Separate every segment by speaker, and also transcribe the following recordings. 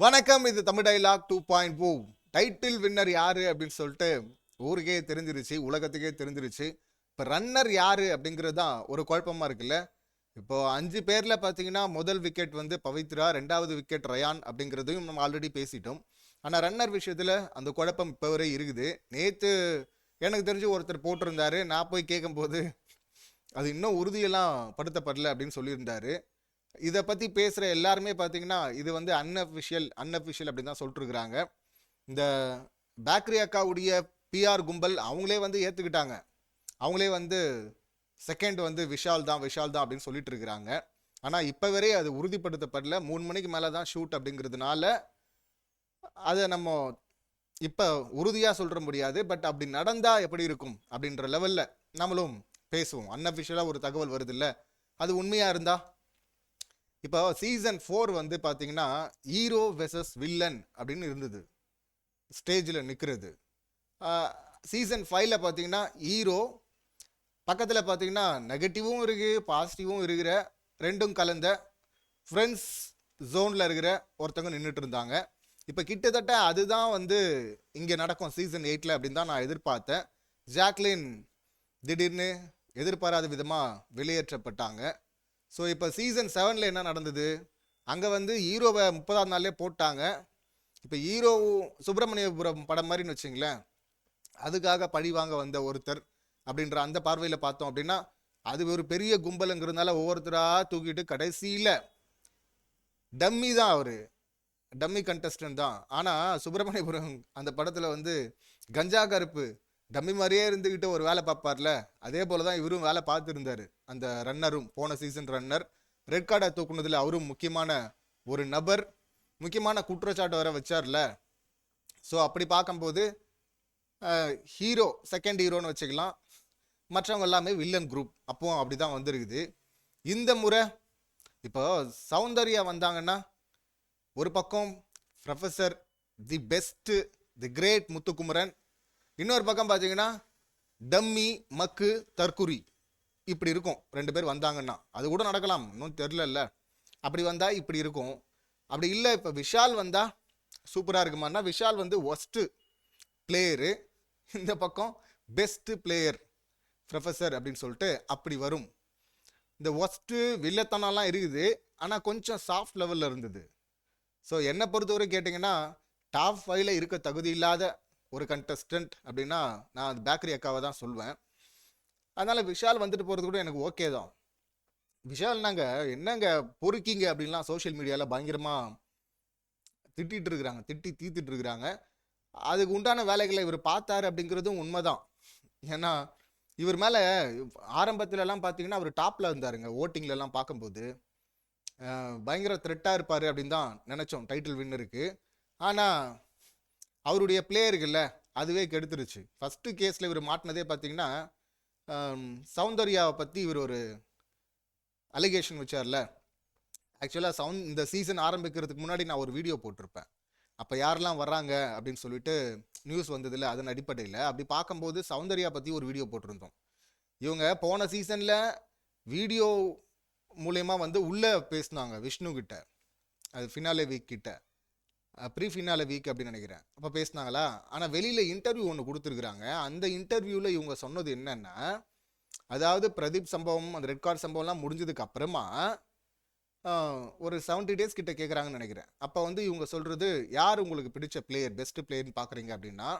Speaker 1: வணக்கம் இது Tamil dialogue two point O title winner யாரு அப்படின்னு சொல்லிட்டு ஊருக்கே தெரிஞ்சிருச்சு உலகத்துக்கே தெரிஞ்சிருச்சு. இப்போ ரன்னர் யாரு அப்படிங்கிறது தான் ஒரு குழப்பமாக இருக்குல்ல. இப்போ அஞ்சு பேரில் பார்த்தீங்கன்னா முதல் விக்கெட் வந்து பவித்ரா ரெண்டாவது விக்கெட் ரயான் அப்படிங்கிறதையும் நம்ம ஆல்ரெடி பேசிட்டோம். ஆனால் ரன்னர் விஷயத்தில் அந்த குழப்பம் இப்போ வரை இருக்குது. நேற்று எனக்கு தெரிஞ்சு ஒருத்தர் போட்டிருந்தாரு நான் போய் கேட்கும்போது அது இன்னும் உறுதியெல்லாம் படுத்தப்படல அப்படின்னு சொல்லியிருந்தாரு. இதை பற்றி பேசுகிற எல்லாருமே பார்த்தீங்கன்னா இது வந்து அன்அஃபிஷியல் அன்அஃபிஷியல் அப்படின்னு தான் சொல்லிட்டு இருக்கிறாங்க இந்த பேக்கரி அக்காவுடைய பிஆர் கும்பல் அவங்களே வந்து ஏற்றுக்கிட்டாங்க அவங்களே வந்து செகண்ட் வந்து விஷால் தான் விஷால் தான் அப்படின்னு சொல்லிட்டு இருக்கிறாங்க ஆனால் இப்போ வரையும் அது உறுதிப்படுத்தப்படல. மூணு மணிக்கு மேலே தான் ஷூட் அப்படிங்கிறதுனால அதை நம்ம இப்போ உறுதியாக சொல்கிற முடியாது. பட் அப்படி நடந்தால் எப்படி இருக்கும் அப்படின்ற லெவலில் நம்மளும் பேசுவோம். அன்அஃபிஷியலாக ஒரு தகவல் வருது இல்லை அது உண்மையாக இருந்தால் இப்போ சீசன் ஃபோர் வந்து பார்த்தீங்கன்னா ஹீரோ வெசஸ் வில்லன் அப்படின்னு இருந்தது. ஸ்டேஜில் நிற்கிறது சீசன் ஃபைவ்ல பார்த்தீங்கன்னா ஹீரோ பக்கத்தில் பார்த்தீங்கன்னா நெகட்டிவும் இருக்குது பாசிட்டிவும் இருக்கிற ரெண்டும் கலந்த ஃப்ரெண்ட்ஸ் ஜோனில் இருக்கிற ஒருத்தவங்க நின்றுட்டு இருந்தாங்க. இப்போ கிட்டத்தட்ட அதுதான் வந்து இங்கே நடக்கும் சீசன் எயிட்டில் அப்படின்னு தான் நான் எதிர்பார்த்தேன். ஜாக்லின் திடீர்னு எதிர்பாராத விதமாக வெளியேற்றப்பட்டாங்க. ஸோ இப்போ சீசன் செவனில் என்ன நடந்தது? அங்கே வந்து ஹீரோவை முப்பதாம் நாள்லேயே போட்டாங்க. இப்போ ஹீரோ சுப்பிரமணியபுரம் படம் மாதிரின்னு வச்சுங்களேன் அதுக்காக பழி வாங்க வந்த ஒருத்தர் அப்படின்ற அந்த பார்வையில் பார்த்தோம் அப்படின்னா அது ஒரு பெரிய கும்பலுங்கிறதுனால ஒவ்வொருத்தராக தூக்கிட்டு கடைசியில் டம்மி தான் அவர். டம்மி கண்டஸ்டன்ட் தான். ஆனால் சுப்பிரமணியபுரம் அந்த படத்தில் வந்து கஞ்சா கருப்பு டம்மி மாதிரியே இருந்துக்கிட்டு ஒரு வேலை பார்ப்பார்ல? அதே போல தான் இவரும் வேலை பார்த்துருந்தாரு. அந்த ரன்னரும் போன சீசன் ரன்னர் ரெட் கார்டை தூக்குனதில் அவரும் முக்கியமான ஒரு நபர் முக்கியமான குற்றச்சாட்டு வர வச்சார்ல? ஸோ அப்படி பார்க்கும்போது ஹீரோ செகண்ட் ஹீரோன்னு வச்சுக்கலாம். மற்றவங்க எல்லாமே வில்லன் குரூப் அப்போவும் அப்படி தான் வந்திருக்குது. இந்த முறை இப்போ சௌந்தர்யா வந்தாங்கன்னா ஒரு பக்கம் professor the best the great Muthukumaran இன்னொரு பக்கம் பார்த்தீங்கன்னா டம்மி மக்கு தற்குறி. இப்படி இருக்கும். ரெண்டு பேர் வந்தாங்கன்னா. அது கூட நடக்கலாம். இன்னும் தெரிலல்ல அப்படி வந்தால் இப்படி இருக்கும். அப்படி இல்லை இப்போ விஷால் வந்தால் சூப்பராக இருக்குமான்னா விஷால் வந்து ஒஸ்ட்டு பிளேயரு இந்த பக்கம் பெஸ்ட்டு பிளேயர் ப்ரொஃபஸர் அப்படின்னு சொல்லிட்டு அப்படி வரும். இந்த ஒஸ்ட்டு வில்லத்தனம்லாம் இருக்குது. ஆனால் கொஞ்சம் சாஃப்ட் லெவலில் இருந்தது. ஸோ என்னை பொறுத்தவரை கேட்டிங்கன்னா டாப் ஃபைவ்ல இருக்க தகுதி இல்லாத ஒரு கண்டஸ்டன்ட் அப்படின்னா நான் அது பேக்கரி அக்காவை தான் சொல்வேன். அதனால் விஷால் வந்துட்டு போகிறது கூட எனக்கு ஓகே தான். விஷால் நாங்கள் என்னங்க பொறுக்கிங்க? அப்படின்லாம் சோஷியல் மீடியாவில் பயங்கரமாக திட்டிகிட்டு இருக்கிறாங்க. திட்டி தீத்துட்டு இருக்கிறாங்க. அதுக்கு உண்டான வேலைகளை இவர் பார்த்தாரு அப்படிங்கிறதும் உண்மைதான். ஏன்னா இவர் மேலே ஆரம்பத்துலலாம் பார்த்தீங்கன்னா அவர் டாப்பில் இருந்தாருங்க ஓட்டிங்லலாம் பார்க்கும்போது. பயங்கர த்ரெட்டாக இருப்பார் அப்படின்னு தான் நினச்சோம். டைட்டில் வின்னருக்கு ஆனால் அவருடைய பிளேயருக்குல்ல அதுவே கெடுத்துருச்சு. ஃபஸ்ட்டு கேஸில் இவர் மாட்டினதே பார்த்தீங்கன்னா சௌந்தர்யாவை பற்றி இவர் ஒரு அலிகேஷன் வச்சார்ல. ஆக்சுவலாக சவுண்ட் இந்த சீசன் ஆரம்பிக்கிறதுக்கு முன்னாடி நான் ஒரு வீடியோ போட்டிருப்பேன். அப்போ யாரெல்லாம் வர்றாங்க அப்படின்னு சொல்லிட்டு நியூஸ் வந்ததில்ல அதன் அடிப்படையில் அப்படி பார்க்கும்போது சௌந்தர்யா பற்றி ஒரு வீடியோ போட்டிருந்தோம். இவங்க போன சீசனில் வீடியோ மூலயமா வந்து உள்ளே பேசினாங்க விஷ்ணு கிட்ட அது ஃபினாலே வீக் கிட்ட. ப்ரீ ஃபினாலே வீக் அப்படின்னு நினைக்கிறேன். அப்போ பேசினாங்களா? ஆனால் வெளியில் இன்டர்வியூ ஒன்று கொடுத்துருக்குறாங்க. அந்த இன்டர்வியூவில் இவங்க சொன்னது என்னென்னா அதாவது பிரதீப் சம்பவம் அந்த ரெட் கார்டு சம்பவம்லாம் முடிஞ்சதுக்கு அப்புறமா ஒரு செவன்ட்டி டேஸ் கிட்ட கேட்குறாங்கன்னு நினைக்கிறேன். அப்போ வந்து இவங்க சொல்கிறது யார் உங்களுக்கு பிடிச்ச பிளேயர் பெஸ்ட் பிளேயர்னு பார்க்குறீங்க அப்படின்னா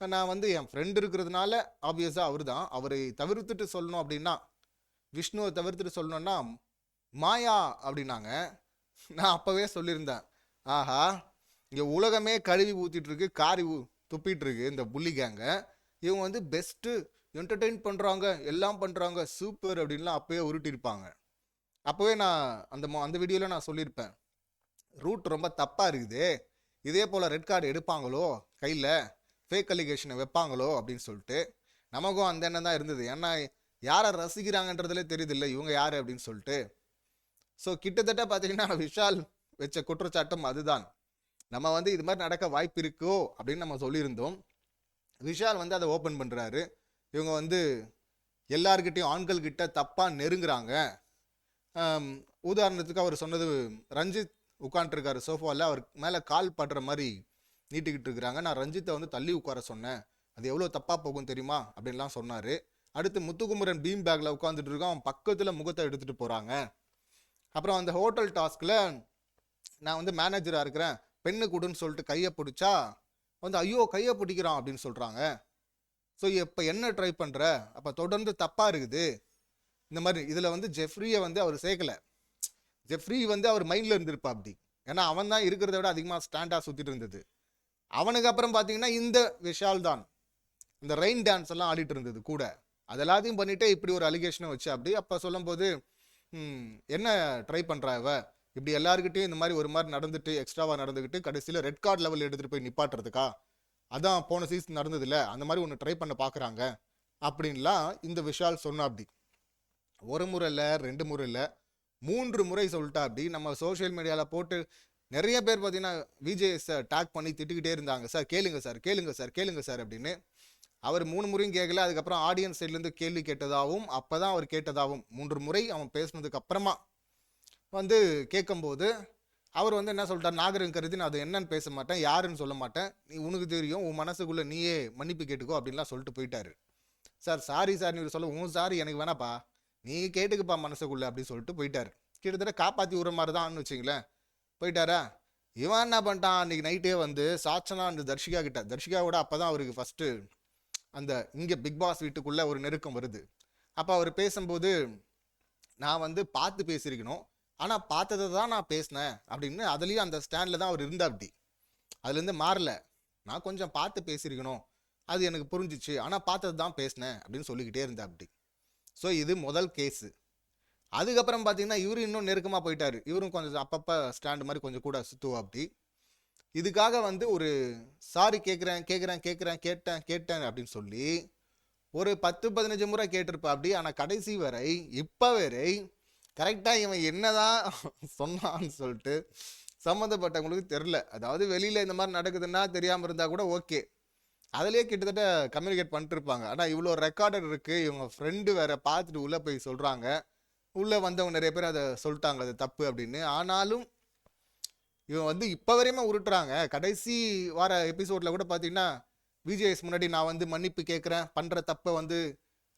Speaker 1: நான் வந்து என் ஃப்ரெண்டு இருக்கிறதுனால ஆப்வியஸாக அவர் தான் அவரை தவிர்த்துட்டு சொல்லணும் அப்படின்னா விஷ்ணுவை தவிர்த்துட்டு சொல்லணும்னா மாயா அப்படின்னாங்க. நான் அப்போவே சொல்லியிருந்தேன். ஆஹா இங்கே உலகமே கழுவி ஊற்றிட்டுருக்கு காரி துப்பிட்டுருக்கு இந்த புள்ளி கேங்க இவங்க வந்து பெஸ்ட்டு என்டர்டெயின் பண்ணுறாங்க எல்லாம் பண்ணுறாங்க சூப்பர் அப்படின்லாம் அப்போவே உருட்டியிருப்பாங்க அப்போவே நான் அந்த மோ அந்த வீடியோவில் நான் சொல்லியிருப்பேன் ரூட் ரொம்ப தப்பாக இருக்குது. இதே போல் ரெட் கார்டு எடுப்பாங்களோ கையில் ஃபேக் அலிகேஷனை வைப்பாங்களோ அப்படின்னு சொல்லிட்டு நமக்கும் அந்த எண்ணம் தான் இருந்தது. ஏன்னா யாரை ரசிக்கிறாங்கன்றதுலே தெரியுதில்ல இவங்க யார் அப்படின்னு சொல்லிட்டு. ஸோ கிட்டத்தட்ட பார்த்தீங்கன்னா விஷால் வச்ச குற்றச்சாட்டும் அதுதான். நம்ம வந்து இது மாதிரி நடக்க வாய்ப்பு இருக்கோ அப்படின்னு நம்ம சொல்லியிருந்தோம். விஷால் வந்து அதை ஓப்பன் பண்ணுறாரு இவங்க வந்து எல்லார்கிட்டையும் ஆண்கள் கிட்ட தப்பாக நெருங்குறாங்க உதாரணத்துக்கு அவர் சொன்னது ரஞ்சித் உட்காந்துருக்காரு சோஃபாவில் அவர் மேலே கால் படுற மாதிரி நீட்டிக்கிட்டு இருக்கிறாங்க. நான் ரஞ்சித்தை வந்து தள்ளி உட்கார சொன்னேன். அது எவ்வளோ தப்பாக போகும் தெரியுமா? அப்படின்லாம் சொன்னார். அடுத்து முத்துக்குமரன் பீம் பேக்கில் உட்காந்துட்டு இருக்கான். அவன் பக்கத்தில் முகத்தை எடுத்துகிட்டு போகிறாங்க அப்புறம் அந்த ஹோட்டல் டாஸ்கில் நான் வந்து மேனேஜராக இருக்கிறேன். பெண்ணு கொடுன்னு சொல்லிட்டு கையை பிடிச்சா வந்து ஐயோ கையை பிடிக்கிறான் அப்படின்னு சொல்கிறாங்க ஸோ இப்போ என்ன ட்ரை பண்ணுற அப்போ தொடர்ந்து தப்பாக இருக்குது. இந்த மாதிரி இதில் வந்து ஜெஃப்ரியை வந்து அவர் சேர்க்கல. ஜெஃப்ரி வந்து அவர் மைண்டில் இருந்திருப்பா அப்படி. ஏன்னா அவன் தான் இருக்கிறத விட அதிகமாக ஸ்டாண்டாக சுற்றிட்டு இருந்தது. அவனுக்கு அப்புறம் பார்த்தீங்கன்னா இந்த விஷால் தான். இந்த ரெயின் டான்ஸ் எல்லாம் ஆடிட்டு இருந்தது கூட. அது எல்லாத்தையும் பண்ணிட்டு இப்படி ஒரு அலிகேஷனை வச்சு அப்படி அப்போ சொல்லும்போது என்ன ட்ரை பண்ணுறா இவ? இப்படி எல்லாருக்கிட்டையும் இந்த மாதிரி ஒரு மாதிரி நடந்துட்டு எக்ஸ்ட்ராவாக நடந்துக்கிட்டு கடைசியில் ரெட் கார்டு லெவல் எடுத்துகிட்டு போய் நிப்பாட்டுறதுக்கா? அதான் போன சீசன் நடந்ததில்ல அந்த மாதிரி ஒன்று ட்ரை பண்ண பார்க்குறாங்க அப்படின்லாம் இந்த விஷால் சொன்னா அப்படி ஒரு முறை இல்லை ரெண்டு முறை இல்லை மூன்று முறை சொல்லிட்டா அப்படி நம்ம சோஷியல் மீடியாவில் போட்டு நிறைய பேர் பார்த்தீங்கன்னா சார் டேக் பண்ணி திட்டுக்கிட்டே இருந்தாங்க. சார் கேளுங்க சார் கேளுங்க சார் கேளுங்க சார் அப்படின்னு. அவர் மூணு முறையும் கேட்கல அதுக்கப்புறம் ஆடியன்ஸ் சைட்லேருந்து கேள்வி கேட்டதாகவும் அப்போ தான் அவர் கேட்டதாகவும் மூன்று முறை அவன் பேசுனதுக்கு அப்புறமா வந்து கேட்கும்போது அவர் வந்து என்ன சொல்லிட்டார்? நாகரிகம் கருதி நான் அது என்னன்னு பேச மாட்டேன் யாருன்னு சொல்ல மாட்டேன். நீ உனக்கு தெரியும் உன் மனசுக்குள்ளே நீயே மன்னிப்பு கேட்டுக்கோ அப்படின்லாம் சொல்லிட்டு போயிட்டாரு. சார் சாரி சார் நீ சொல்ல உன் சாரி எனக்கு வேணாப்பா. நீ கேட்டுக்குப்பா மனசுக்குள்ளே அப்படின்னு சொல்லிட்டு போயிட்டார். கிட்டத்தட்ட காப்பாற்றி விடுற மாதிரி தான் வச்சிங்களேன் போயிட்டாரா? இவன் என்ன பண்ணிட்டான்? அன்றைக்கி நைட்டே வந்து சாட்சனா அந்த தர்ஷிகா கிட்ட தர்ஷிகாவோட அப்போ தான் அவருக்கு ஃபஸ்ட்டு அந்த இங்கே பிக் பாஸ் வீட்டுக்குள்ளே ஒரு நெருக்கம் வருது. அப்போ அவர் பேசும்போது நான் வந்து பார்த்து பேசியிருக்கணும். ஆனால் பார்த்ததை தான் நான் பேசினேன் அப்படின்னு அதுலேயும் அந்த ஸ்டாண்டில் தான் அவர் இருந்தா அப்படி. அதுலேருந்து மாறல. நான் கொஞ்சம் பார்த்து பேசியிருக்கணும். அது எனக்கு புரிஞ்சிச்சு. ஆனால் பார்த்தது தான் பேசினேன் அப்படின்னு சொல்லிக்கிட்டே இருந்தா அப்படி. ஸோ இது முதல் கேஸு அதுக்கப்புறம் பார்த்தீங்கன்னா இவரு இன்னும் நெருக்கமாக போயிட்டார். இவரும் கொஞ்சம் அப்பப்போ ஸ்டாண்டு மாதிரி கொஞ்சம் கூட சுற்றுவா அப்படி. இதுக்காக வந்து ஒரு சாரி கேட்குறேன் கேட்குறேன் கேட்குறேன் கேட்டேன் கேட்டேன் அப்படின்னு சொல்லி ஒரு பத்து பதினஞ்சு முறை கேட்டிருப்பா அப்படி. ஆனால் கடைசி வரை இப்போ வரை கரெக்டாக இவன் என்னதான் சொன்னான்னு சொல்லிட்டு சம்மந்தப்பட்டவங்களுக்கு தெரில அதாவது வெளியில் இந்த மாதிரி நடக்குதுன்னா தெரியாமல் இருந்தால் கூட ஓகே. அதுலேயே கிட்டத்தட்ட கம்யூனிகேட் பண்ணிட்டுருப்பாங்க ஆனால் இவ்வளோ ரெக்கார்டர் இருக்குது இவங்க ஃப்ரெண்டு வேற பார்த்துட்டு உள்ளே போய் சொல்கிறாங்க உள்ளே வந்தவங்க நிறைய பேர் அதை சொல்லிட்டாங்க. அது தப்பு அப்படின்னு. ஆனாலும் இவன் வந்து இப்போ வரையுமே உருட்டுறாங்க. கடைசி வார எபிசோடில் கூட பார்த்தீங்கன்னா விஜேஎஸ் முன்னாடி நான் வந்து மன்னிப்பு கேட்குறேன் பண்ணுற தப்பை வந்து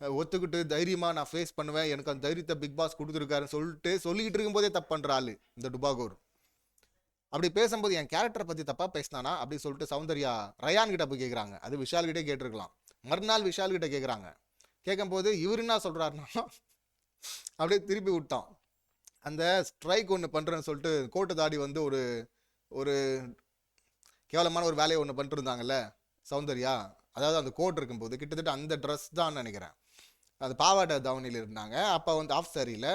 Speaker 1: ஒத்துக்கிட்டு தைரியமாக நான் ஃபேஸ் பண்ணுவேன். எனக்கு அந்த தைரியத்தை பிக் பாஸ் கொடுத்துருக்காருன்னு சொல்லிட்டு சொல்லிக்கிட்டு இருக்கும்போதே தப்பு பண்ணுற இந்த டுபாகூர் அப்படி பேசும்போது என் கேரக்டரை பற்றி தப்பாக பேசினானா? அப்படி சொல்லிட்டு சௌந்தர்யா ரயான் கிட்ட போய் கேட்குறாங்க அது விஷால் கிட்டே கேட்டிருக்கலாம். மறுநாள் விஷால் கிட்ட கேட்குறாங்க கேட்கும்போது இவர் என்ன சொல்கிறாருன்னா அப்படியே திருப்பி விட்டான். அந்த ஸ்ட்ரைக் ஒன்று பண்ணுறேன்னு சொல்லிட்டு கோட்டு தாடி வந்து ஒரு ஒரு கேவலமான ஒரு வேலையை ஒன்று பண்ணிட்டு இருந்தாங்கல்ல சௌந்தர்யா. அதாவது அந்த கோட் இருக்கும்போது கிட்டத்தட்ட அந்த ட்ரெஸ் தான் நினைக்கிறேன். அது பாவாடை தவணையில் இருந்தாங்க. அப்போ வந்து ஆஃப் சாரியில்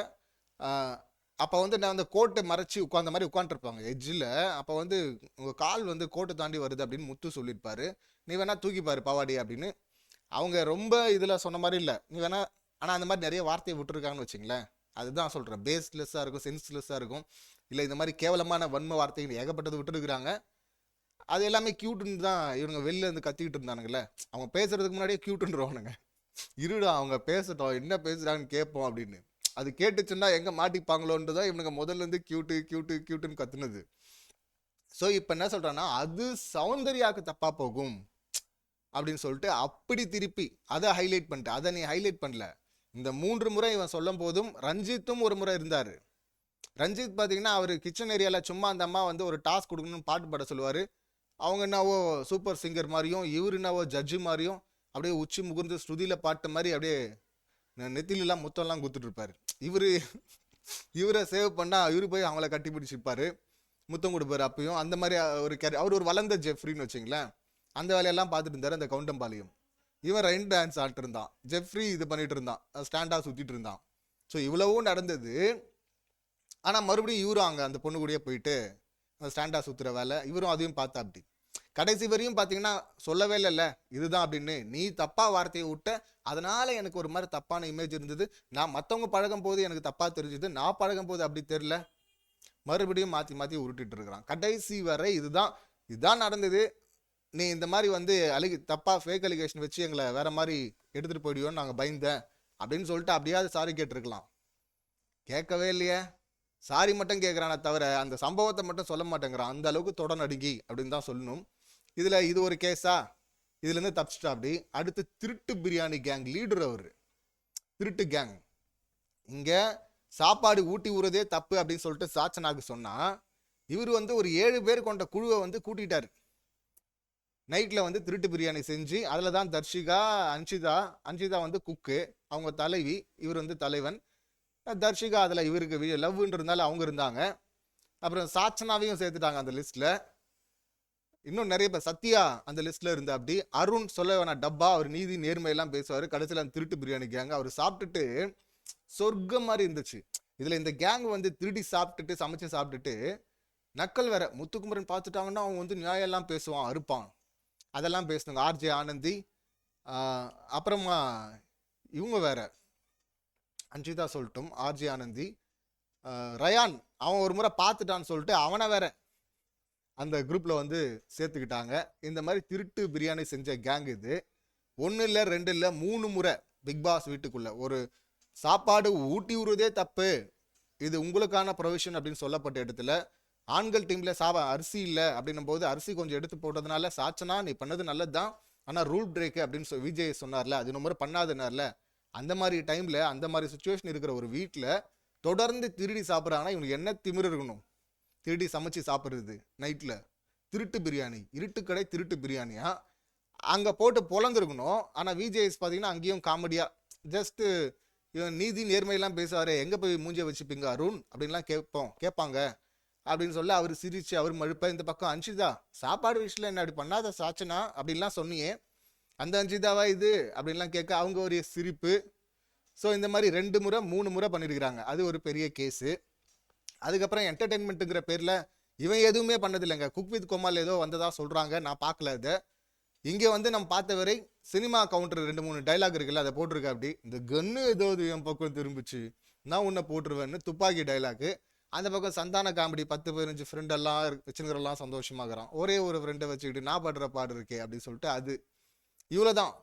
Speaker 1: அப்போ வந்து நான் அந்த கோட்டை மறைச்சி உட்காந்த மாதிரி உட்காந்துருப்பாங்க எட்ஜில் அப்போ வந்து உங்கள் கால் வந்து கோட்டை தாண்டி வருது அப்படின்னு முத்து சொல்லியிருப்பாரு. நீ வேணா தூக்கிப்பாரு பாவாடி அப்படின்னு. அவங்க ரொம்ப இதில் சொன்ன மாதிரி இல்லை. நீ வேணா ஆனால் அந்த மாதிரி நிறைய வார்த்தையை விட்டுருக்காங்கன்னு வச்சிங்களேன். அதுதான் சொல்கிறேன் பேஸ்லெஸ்ஸாக இருக்கும் சென்ஸ்லெஸ்ஸாக இருக்கும். இல்லை இந்த மாதிரி கேவலமான வன்ம வார்த்தைகள் ஏகப்பட்டது விட்டுருக்குறாங்க. அது எல்லாமே க்யூட்டுன்னு தான் இவங்க வெளில இருந்து கத்திக்கிட்டு இருந்தானுங்களே அவங்க பேசுறதுக்கு முன்னாடியே க்யூட்டுன்றவானுங்க இருடா அவங்க பேசட்டும் என்ன பேசுகிறாங்கன்னு கேட்போம் அப்படின்னு. அது கேட்டுச்சுன்னா எங்கே மாட்டிப்பாங்களோன்ட்டு தான் இவனுங்க முதல்ல இருந்து க்யூட்டு க்யூட்டு க்யூட்டுன்னு கத்துனது. ஸோ இப்போ என்ன சொல்கிறான்னா அது சௌந்தர்யாவுக்கு தப்பாக போகும் அப்படின்னு சொல்லிட்டு அப்படி திருப்பி அதை ஹைலைட் பண்ணிட்டு அதை நீ ஹைலைட் பண்ணல. இந்த மூன்று முறை இவன் சொல்லும் போதும் ரஞ்சித்தும் ஒரு முறை இருந்தார். ரஞ்சித் பார்த்தீங்கன்னா அவர் கிச்சன் ஏரியாவில் சும்மா அந்த அம்மா வந்து ஒரு டாஸ்க் கொடுக்கணும்னு பாட்டு பாட சொல்லுவார். அவங்க என்னவோ சூப்பர் சிங்கர் மாதிரியும் இவர் என்னவோ ஜட்ஜு மாதிரியும் அப்படியே உச்சி முகுர்ந்து ஸ்ருதியில் பாட்ட மாதிரி அப்படியே நெத்திலெலாம் முத்தம்லாம் கொடுத்துட்ருப்பாரு இவர் இவரை சேவ் பண்ணால் இவரு போய் அவங்கள கட்டி பிடிச்சிருப்பாரு முத்தம் கொடுப்பாரு அப்பயும். அந்த மாதிரி ஒரு கேரி அவர் ஒரு வளர்ந்த ஜெஃப்ரின்னு வச்சிங்களேன். அந்த வேலையெல்லாம் பார்த்துட்டு இருந்தார் அந்த கவுண்டம்பாளையம். இவன் ரெயின் டான்ஸ் ஆடிட்டு இருந்தான் ஜெஃப்ரி இது பண்ணிட்டு இருந்தான். ஸ்டாண்டாக சுற்றிட்டு இருந்தான். ஸோ இவ்வளவும் நடந்தது. ஆனால் மறுபடியும் இவரும் அங்கே அந்த பொண்ணு கூடயே போயிட்டு அந்த ஸ்டாண்டாக சுற்றுற வேலை. இவரும் அதையும் பார்த்தா அப்படி கடைசி வரையும் பார்த்தீங்கன்னா சொல்லவே இல்லைல்ல இதுதான் அப்படின்னு. நீ தப்பா வார்த்தையை விட்ட அதனால எனக்கு ஒரு மாதிரி தப்பான இமேஜ் இருந்தது. நான் மற்றவங்க பழகும் போது எனக்கு தப்பா தெரிஞ்சுது. நான் பழகும் போது அப்படி தெரில மறுபடியும் மாற்றி மாற்றி உருட்டிட்டு இருக்கிறான். கடைசி வரை இதுதான் இதுதான் நடந்தது. நீ இந்த மாதிரி வந்து அழுகி தப்பா ஃபேக் அலிகேஷன் வச்சு எங்களை வேற மாதிரி எடுத்துட்டு போயிடுவோன்னு நாங்கள் பயந்தேன் அப்படின்னு சொல்லிட்டு அப்படியாவது சாரி கேட்டிருக்கலாம். கேட்கவே இல்லையே. சாரி மட்டும் கேட்குறானே தவிர அந்த சம்பவத்தை மட்டும் சொல்ல மாட்டேங்கிறான். அந்த அளவுக்கு தொடர் நடுங்கி அப்படின்னு தான் சொல்லணும். இதில் இது ஒரு கேஸா? இதுலேருந்து தப்பிச்சிட்டா அப்படி? அடுத்து திருட்டு பிரியாணி கேங் லீடர் அவர். திருட்டு கேங் இங்கே சாப்பாடு ஊட்டி விடுறதே தப்பு அப்படின்னு சொல்லிட்டு சாச்சனாக்கு சொன்னால் இவர் வந்து ஒரு ஏழு பேர் கொண்ட குழுவை வந்து கூட்டிட்டார். நைட்டில் வந்து திருட்டு பிரியாணி செஞ்சு அதில் தான் தர்ஷிகா அன்ஷிதா அன்ஷிதா வந்து குக்கு அவங்க தலைவி இவர் வந்து தலைவன். தர்ஷிகா அதில் இவருக்கு லவ்ன்றதுனால அவங்க இருந்தாங்க. அப்புறம் சாச்சனாவையும் சேர்த்துட்டாங்க அந்த லிஸ்ட்டில் இன்னும் நிறைய பேர் சத்யா அந்த லிஸ்ட்ல இருந்தா அப்படி. அருண் சொல்ல வேணாம் டப்பா அவர் நீதி நேர்மையெல்லாம் பேசுவார். கடைசியில் அந்த திருட்டு பிரியாணி கேங் அவர் சாப்பிட்டுட்டு சொர்க்கம் மாதிரி இருந்துச்சு. இதில் இந்த கேங் வந்து திருடி சாப்பிட்டுட்டு சமைச்சு சாப்பிட்டுட்டு நக்கல் வேற. முத்துக்குமரன் பார்த்துட்டாங்கன்னா அவன் வந்து நியாயம் எல்லாம் பேசுவான் அறுப்பான். அதெல்லாம் பேசுனாங்க ஆர்ஜே ஆனந்தி அப்புறமா இவங்க வேற. அஞ்சிதா சொல்லட்டும் ஆர்ஜே ஆனந்தி. ரயான் அவன் ஒரு முறை பார்த்துட்டான்னு சொல்லிட்டு அவனை வேற அந்த குரூப்பில் வந்து சேர்த்துக்கிட்டாங்க. இந்த மாதிரி திருட்டு பிரியாணி செஞ்ச கேங் இது. ஒன்று இல்லை ரெண்டு இல்லை மூணு முறை பிக் பாஸ் வீட்டுக்குள்ளே. ஒரு சாப்பாடு ஊட்டி விடுறதே தப்பு. இது உங்களுக்கான ப்ரொவிஷன் அப்படின்னு சொல்லப்பட்ட இடத்துல ஆண்கள் டீமில் சாப அரிசி இல்லை அப்படின்னும் போது அரிசி கொஞ்சம் எடுத்து போட்டதுனால சாச்சனா நீ பண்ணது நல்லது தான் ஆனால் ரூல் பிரேக் அப்படின்னு சொல்லி விஜய் சொன்னார்ல அது இன்னொரு பண்ணாதுனார்ல அந்த மாதிரி டைமில் அந்த மாதிரி சுச்சுவேஷன் இருக்கிற ஒரு வீட்டில் தொடர்ந்து திருடி சாப்பிட்றாங்கன்னா இவனுக்கு என்ன திமிர் இருக்கணும்? திருடி சமைச்சு சாப்பிட்றது நைட்டில் திருட்டு பிரியாணி இருட்டு கடை திருட்டு பிரியாணியா அங்கே போட்டு பொழந்திருக்கணும் ஆனால் விஜேஎஸ் பார்த்தீங்கன்னா அங்கேயும் காமெடியாக ஜஸ்ட்டு இவன் நீதி நேர்மையெல்லாம் பேசுவார் எங்கே போய் மூஞ்சை வச்சுப்பீங்க அருண்? அப்படின்லாம் கேட்போம். கேட்பாங்க. அப்படின்னு சொல்லி அவர் சிரிச்சு அவர் மழுப்ப இந்த பக்கம் அஞ்சுதா சாப்பாடு விஷயத்தில் என்ன அப்படி பண்ணாத சாச்சனா? அப்படின்லாம் சொன்னியே. அந்த அஞ்சுதாவா இது? அப்படின்லாம் கேட்க அவங்க ஒரு சிரிப்பு. ஸோ இந்த மாதிரி ரெண்டு முறை மூணு முறை பண்ணியிருக்கிறாங்க அது ஒரு பெரிய கேஸு அதுக்கப்புறம் என்டர்டெயின்மெண்ட்டுங்கிற பேரில் இவன் எதுவுமே பண்ணதில்லைங்க. குக் வித் கோமால் ஏதோ வந்ததா சொல்கிறாங்க நான் பார்க்கல அதை. இங்கே வந்து நம்ம பார்த்த வரை சினிமா கவுண்டர் ரெண்டு மூணு டைலாக் இருக்குல்ல அதை போட்டிருக்கா அப்படி. இந்த கன்னு ஏதோ என் பக்கம் திரும்பிச்சு நான் உன்னை போட்டுருவேன்னு துப்பாக்கி டைலாக்கு அந்த பக்கம் சந்தான காமெடி பத்து பதினஞ்சு ஃப்ரெண்டெல்லாம் எல்லாம் வச்சுக்கிறெல்லாம் சந்தோஷமாகறான். ஒரே ஒரு ஃப்ரெண்டை வச்சுக்கிட்டு நான் பாடுற பாடு இருக்கே அப்படின்னு சொல்லிட்டு அது. இவ்வளோ தான்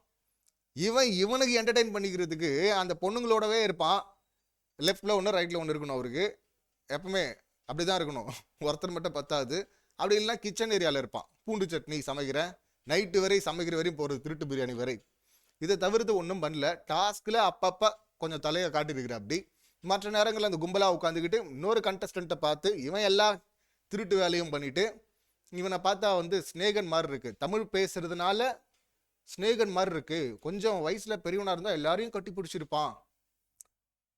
Speaker 1: இவன் இவனுக்கு என்டர்டெயின் பண்ணிக்கிறதுக்கு அந்த பொண்ணுங்களோடவே இருப்பான். லெஃப்டில் ஒன்று ரைட்டில் ஒன்று இருக்கணும் அவருக்கு. எப்பவுமே அப்படி தான் இருக்கணும். ஒருத்தர் மட்டும் பத்தாது. அப்படி இல்லைன்னா கிச்சன் ஏரியாவில் இருப்பான். பூண்டு சட்னி சமைக்கிறேன் நைட்டு வரை சமைக்கிற வரையும் போகிறது திருட்டு பிரியாணி வரை. இதை தவிர்த்து ஒன்றும் பண்ணல. டாஸ்கில் அப்பப்போ கொஞ்சம் தலையை காட்டியிருக்கிற அப்படி. மற்ற நேரங்களில் அந்த கும்பலாக உட்காந்துக்கிட்டு இன்னொரு கண்டஸ்டண்ட்டை பார்த்து இவன் எல்லா திருட்டு வேலையும் பண்ணிவிட்டு இவனை பார்த்தா வந்து ஸ்னேகன் மாதிரி இருக்குது தமிழ் பேசுறதுனால ஸ்னேகன் மாதிரி இருக்குது கொஞ்சம் வயசில் பெரியவனாக இருந்தால் எல்லாரையும் கட்டி பிடிச்சிருப்பான்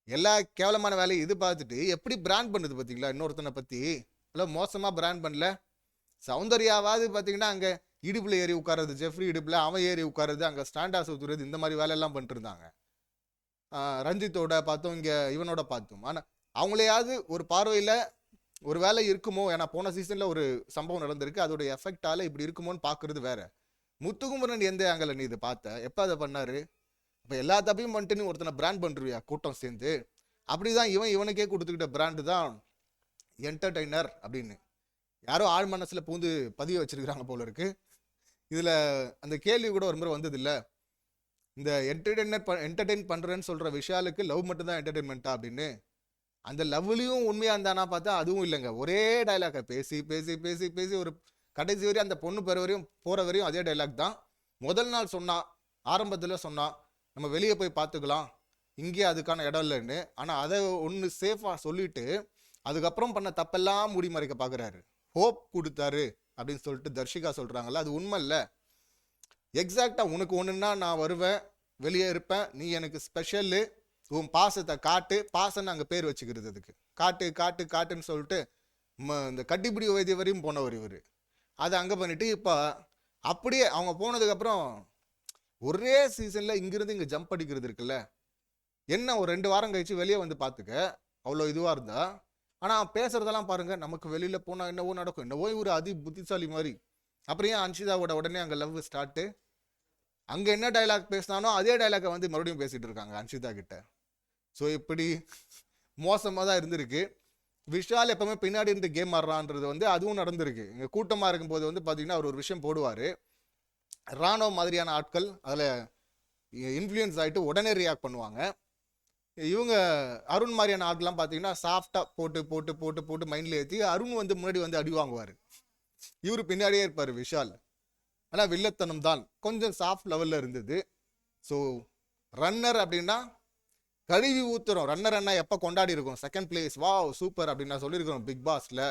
Speaker 1: எல்லா கேவலமான வேலையும் இது பார்த்துட்டு எப்படி பிராண்ட் பண்ணுது பார்த்தீங்களா? இன்னொருத்தனை பற்றி இல்லை மோசமாக பிராண்ட் பண்ணல. சௌந்தர்யாவாவது பார்த்தீங்கன்னா அங்கே இடுப்பில் ஏறி உட்கார்றது ஜெஃப்ரி இடுப்பில் அவன் ஏறி உட்கார்றது அங்கே ஸ்டாண்டாக சுத்துறது இந்த மாதிரி வேலையெல்லாம் பண்ணிட்டுருந்தாங்க ரஞ்சித்தோட பார்த்தோம் இங்கே இவனோட பார்த்தோம். ஆனால் அவங்களையாவது ஒரு பார்வையில் ஒரு வேலை இருக்குமோ? ஏன்னா போன சீசனில் ஒரு சம்பவம் நடந்திருக்கு. அதோட எஃபெக்டால் இப்படி இருக்குமோன்னு பார்க்குறது வேற. முத்துகுமரன் எந்த ஆங்கில நீ இதை பார்த்த? எப்போ அதை பண்ணாரு? இப்போ எல்லா தப்பையும் பண்ணிட்டு நீ ஒருத்தனை பிராண்ட் பண்ணுறியா கூட்டம் சேர்ந்து. அப்படி தான் இவன் இவனுக்கே கொடுத்துக்கிட்ட பிராண்டு தான் என்டர்டைனர் அப்படின்னு. யாரோ ஆழ் மனசில் பூந்து பதிய வச்சிருக்கிறாங்க போல இருக்கு. இதில் அந்த கேள்வி கூட ஒரு முறை வந்ததில்லை. இந்த இந்த ப என்டர்டெயின் பண்ணுறேன்னு சொல்கிற விஷயாலுக்கு லவ் மட்டும் தான் என்டர்டெயின்மெண்ட்டா அப்படின்னு. அந்த லவ்லையும் உண்மையாக இருந்தானா பார்த்தா அதுவும் இல்லைங்க. ஒரே டைலாக்கை பேசி பேசி பேசி பேசி ஒரு கடைசி வரையும் அந்த பொண்ணு பெற வரையும் போகிற வரையும் அதே டைலாக் தான். முதல் நாள் சொன்னான் ஆரம்பத்தில் சொன்னான் நம்ம வெளியே போய் பார்த்துக்கலாம். இங்கே அதுக்கான இடம் இல்லைன்னு. ஆனால் அதை ஒன்று சேஃபாக சொல்லிட்டு அதுக்கப்புறம் பண்ண தப்பெல்லாம் முடிமறைக்க பார்க்குறாரு ஹோப் கொடுத்தாரு அப்படின்னு சொல்லிட்டு தர்ஷிகா சொல்கிறாங்கல்ல அது உண்மை இல்லை. எக்ஸாக்டாக உனக்கு ஒன்றுன்னா நான் வருவேன் வெளியே இருப்பேன் நீ எனக்கு ஸ்பெஷலு உன் பாசத்தை காட்டு. பாசம் அங்கே பேர் வச்சுக்கிறது அதுக்கு. காட்டு காட்டு காட்டுன்னு சொல்லிட்டு ம- இந்த கட்டிப்பிடி வைத்திய வரையும் போனவர் இவர். அதை அங்கே பண்ணிவிட்டு இப்போ அப்படியே அவங்க போனதுக்கப்புறம் ஒரே சீசனில் இங்கிருந்து இங்கே ஜம்ப் அடிக்கிறது இருக்குல்ல? என்ன ஒரு ரெண்டு வாரம் கழிச்சு வெளியே வந்து பார்த்துக்க அவ்வளோ இதுவாக இருந்தா? ஆனால் பேசுறதெல்லாம் பாருங்க. நமக்கு வெளியில் போனால் என்னவோ நடக்கும். என்னவோ ஒரு அதி புத்திசாலி மாதிரி அப்புறம் ஏன் அன்ஷிதாவோட உடனே அங்கே லவ் ஸ்டார்ட்டு அங்கே என்ன டைலாக் பேசினானோ அதே டைலாக்கை வந்து மறுபடியும் பேசிட்டு இருக்காங்க அன்ஷிதா கிட்ட. ஸோ இப்படி மோசமாக தான் இருந்திருக்கு. விஷால் எப்பவுமே பின்னாடி இருந்து கேம் ஆடுறான்றது வந்து அதுவும் நடந்திருக்கு. இங்கே கூட்டமாக இருக்கும்போது வந்து பார்த்தீங்கன்னா அவர் ஒரு விஷயம் போடுவார். ராணோ மாதிரியான ஆட்கள் அதில் இன்ஃப்ளூயன்ஸ் ஆகிட்டு உடனே ரியாக்ட் பண்ணுவாங்க. இவங்க அருண் மாதிரியான ஆட்கள்லாம் பார்த்தீங்கன்னா சாஃப்டாக போட்டு போட்டு போட்டு போட்டு மைண்டில் ஏற்றி அருண் வந்து முன்னாடி வந்து அடி வாங்குவார். இவர் பின்னாடியே இருப்பார் விஷால். ஆனால் வில்லத்தனம் தான். கொஞ்சம் சாஃப்ட் லெவலில் இருந்தது. ஸோ ரன்னர் அப்படின்னா கழுவி ஊத்துறோம். ரன்னர் அண்ணா எப்போ கொண்டாடி இருக்கோம்? செகண்ட் பிளேஸ் வா சூப்பர் அப்படின்னு நான் சொல்லியிருக்கிறோம் பிக் பாஸில்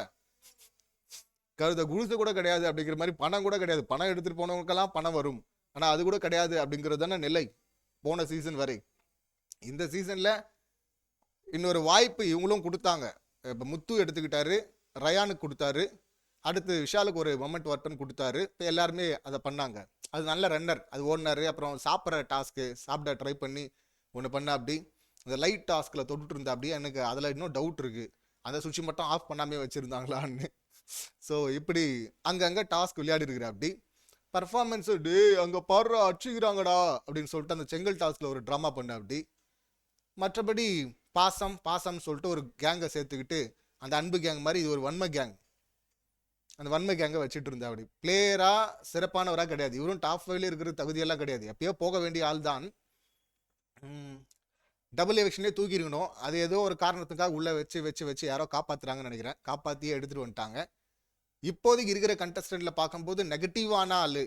Speaker 1: கருத குழுசு கூட கிடையாது அப்படிங்கிற மாதிரி பணம் கூட கிடையாது. பணம் எடுத்துகிட்டு போனவங்களுக்கெல்லாம் பணம் வரும். ஆனால் அது கூட கிடையாது அப்படிங்கிறது தானே நிலை போன சீசன் வரை. இந்த சீசனில் இன்னொரு வாய்ப்பு இவங்களும் கொடுத்தாங்க. இப்போ முத்து எடுத்துக்கிட்டாரு ரயானுக்கு கொடுத்தாரு. அடுத்து விஷாலுக்கு ஒரு மொமெண்ட் வரட்டும் கொடுத்தாரு. இப்போ எல்லாருமே அதை பண்ணாங்க. அது நல்ல ரன்னர் அது ஓடினார். அப்புறம் சாப்பிட்ற டாஸ்க்கு சாப்பிட ட்ரை பண்ணி ஒன்று பண்ண அப்படி. அந்த லைட் டாஸ்கில் தொட்டுட்டு இருந்தா அப்படி. எனக்கு அதில் இன்னும் டவுட் இருக்குது அந்த சுவிட்ச் மட்டும் ஆஃப் பண்ணாமே வச்சுருந்தாங்களான்னு. ஸோ இப்படி அங்கங்கே டாஸ்க் விளையாடி இருக்கிற அப்படி பர்ஃபார்மன்ஸு டே அங்கே பாடுறா அடிச்சுக்கிறாங்கடா அப்படின்னு சொல்லிட்டு அந்த செங்கல் டாஸ்கில் ஒரு ட்ராமா பண்ண அப்படி மற்றபடி பாசம் பாசம் சொல்லிட்டு ஒரு கேங்கை சேர்த்துக்கிட்டு அந்த அன்பு கேங் மாதிரி இது ஒரு வன்மை கேங் அந்த வன்மை கேங்கை வச்சுட்டு இருந்தா அப்படி பிளேயராக சிறப்பானவராக கிடையாது. இவரும் டாப் ஃபைவ்ல இருக்கிற தகுதியெல்லாம் கிடையாது. எப்பயோ போக வேண்டிய ஆள் தான். டபுள் எவிக்ஷனே தூக்கிருக்கணும் அது ஏதோ ஒரு காரணத்துக்காக உள்ளே வச்சு வச்சு வச்சு யாரோ காப்பாற்றுறாங்கன்னு நினைக்கிறேன். காப்பாற்றியே எடுத்துகிட்டு வந்துட்டாங்க. இப்போதைக்கு இருக்கிற கண்டஸ்டண்ட்டில் பார்க்கும்போது நெகட்டிவான ஆள்.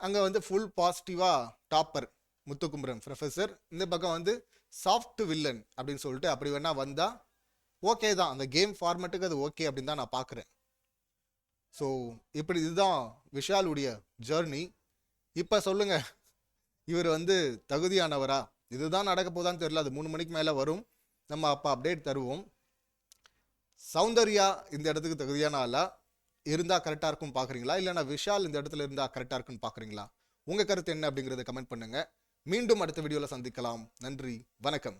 Speaker 1: அங்கே வந்து ஃபுல் பாசிட்டிவாக டாப்பர் முத்துக்குமரன் ப்ரொஃபஸர் இந்த பக்கம் வந்து சாஃப்ட் வில்லன் அப்படின்னு சொல்லிட்டு அப்படி வேணால் வந்தால் ஓகே தான். அந்த கேம் ஃபார்மேட்டுக்கு அது ஓகே அப்படின்னு தான் நான் பார்க்குறேன். ஸோ இப்படி இதுதான் விஷாலுடைய ஜேர்னி இப்போ சொல்லுங்கள் இவர் வந்து தகுதியானவரா? இதுதான் நடக்க போதான்னு தெரியல. அது மூணு மணிக்கு மேலே வரும். நம்ம அப்போ அப்டேட் தருவோம். சௌந்தர்யா இந்த இடத்துக்கு தகுதியான ஆளா? இருந்தால் கரெக்டாக இருக்கும் பார்க்குறீங்களா இல்லைனா விஷால் இந்த இடத்துல இருந்தால் கரெக்டாக இருக்குன்னு பார்க்குறீங்களா உங்கள் கருத்து என்ன அப்படிங்கிறத கமெண்ட் பண்ணுங்க. மீண்டும் அடுத்த வீடியோவில் சந்திக்கலாம். நன்றி. வணக்கம்.